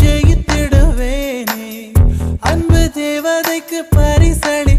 ஜெயித்திடுவேனே அன்பு தேவதைக்கு பரிசளி